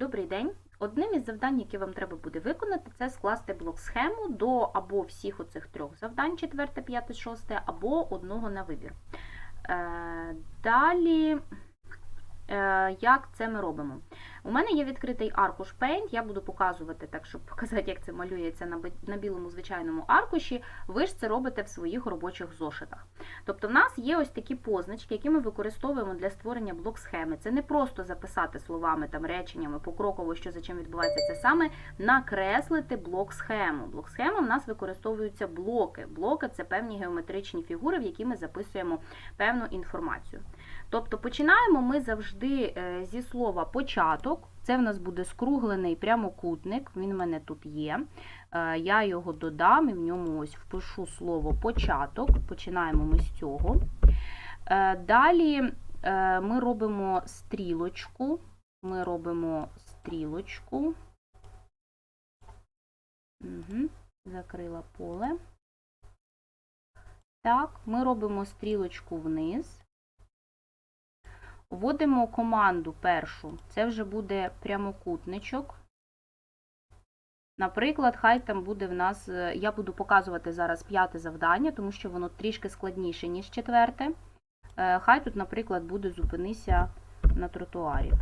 Добрий день. Одним із завдань, які вам треба буде виконати, це скласти блок-схему до або всіх оцих трьох завдань, 4, 5, 6, або одного на вибір. Е, Далі, як це ми робимо? У мене є відкритий аркуш Paint, я буду показувати, так, щоб показати, як це малюється на білому звичайному аркуші. Ви ж це робите в своїх робочих зошитах. Тобто в нас є ось такі позначки, які ми використовуємо для створення блок-схеми. Це не просто записати словами, там, реченнями, покроково, що за чим відбувається, це саме накреслити блок-схему. Блок-схема в нас використовуються блоки. Блоки це певні геометричні фігури, в які ми записуємо певну інформацію. Тобто починаємо ми завжди е, зі слова початок. Це в нас буде скруглений прямокутник, він в мене тут є. Е, Я його додам і в ньому ось впишу слово початок. Починаємо ми з цього. Е, Далі ми робимо стрілочку. Ми робимо стрілочку. Угу. Закрила поле. Так, ми робимо стрілочку вниз. Вводимо команду першу. Це вже буде прямокутничок. Наприклад, хай там буде в нас, е, я буду показувати зараз п'яте завдання, тому що воно трішки складніше, ніж четверте. Е, Хай тут, наприклад, буде зупинися на тротуарі.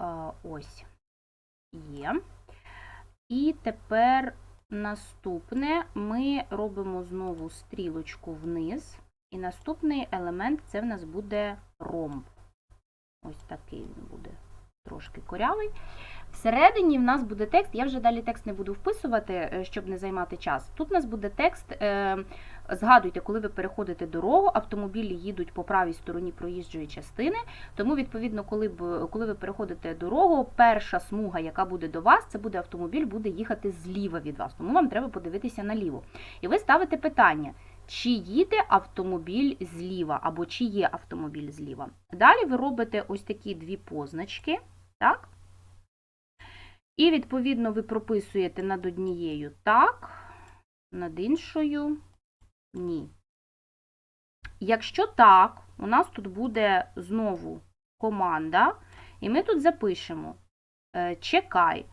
Е, Ось. Є. І тепер наступне ми робимо знову стрілочку вниз. І наступний елемент це в нас буде ромб. Ось такий він буде трошки корявий. Всередині в нас буде текст, я вже далі текст не буду вписувати, е, щоб не займати час. Тут у нас буде текст. е, Згадуйте, коли ви переходите дорогу, автомобілі їдуть по правій стороні проїжджої частини. Тому, відповідно, коли б коли ви переходите дорогу, перша смуга, яка буде до вас, це буде автомобіль, буде їхати зліва від вас. Тому вам треба подивитися наліво. І ви ставите питання. Чи їде автомобіль зліва, або чи є автомобіль зліва. Далі ви робите ось такі дві позначки, так? І, відповідно, ви прописуєте над однією так, над іншою ні. Якщо так, у нас тут буде знову команда, і ми тут запишемо е, чекай,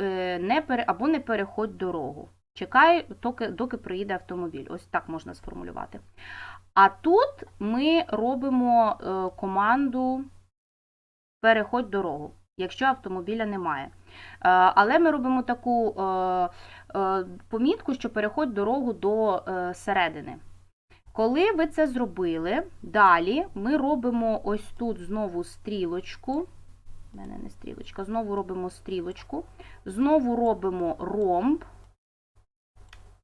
е, не пере, або не переходь дорогу. Чекай, доки, доки приїде автомобіль. Ось так можна сформулювати. А тут ми робимо е, команду переходь дорогу, якщо автомобіля немає. Е, Але ми робимо таку е, помітку, що переходь дорогу до середини. Коли ви це зробили, далі ми робимо ось тут знову стрілочку. У мене не стрілочка, знову робимо стрілочку, знову робимо ромб.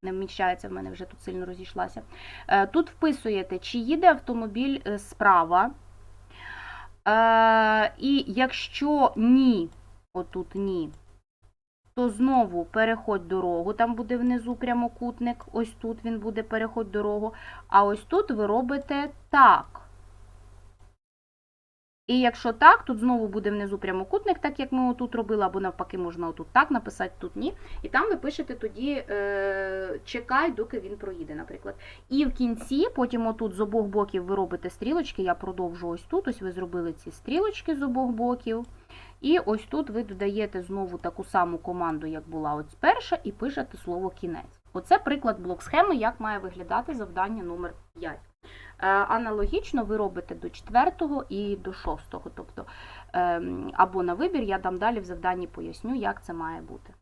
Не вміщається, в мене вже тут сильно розійшлася. Е, Тут вписуєте, чи їде автомобіль е, справа. Е, І якщо ні, отут ні, то знову переходь дорогу, там буде внизу прямокутник, ось тут він буде переходь дорогу, а ось тут ви робите так. І якщо так, тут знову буде внизу прямокутник, так як ми отут робили, або навпаки, можна отут так написати, тут ні. І там ви пишете тоді е, чекай, доки він проїде, наприклад. І в кінці, потім отут з обох боків ви робите стрілочки, я продовжу ось тут, ось ви зробили ці стрілочки з обох боків. І ось тут ви додаєте знову таку саму команду, як була ось перша, і пишете слово кінець. Оце приклад блок-схеми, як має виглядати завдання номер 5. Е, Аналогічно ви робите до 4 і до 6. Тобто, ем, або на вибір, я дам далі в завданні поясню, як це має бути.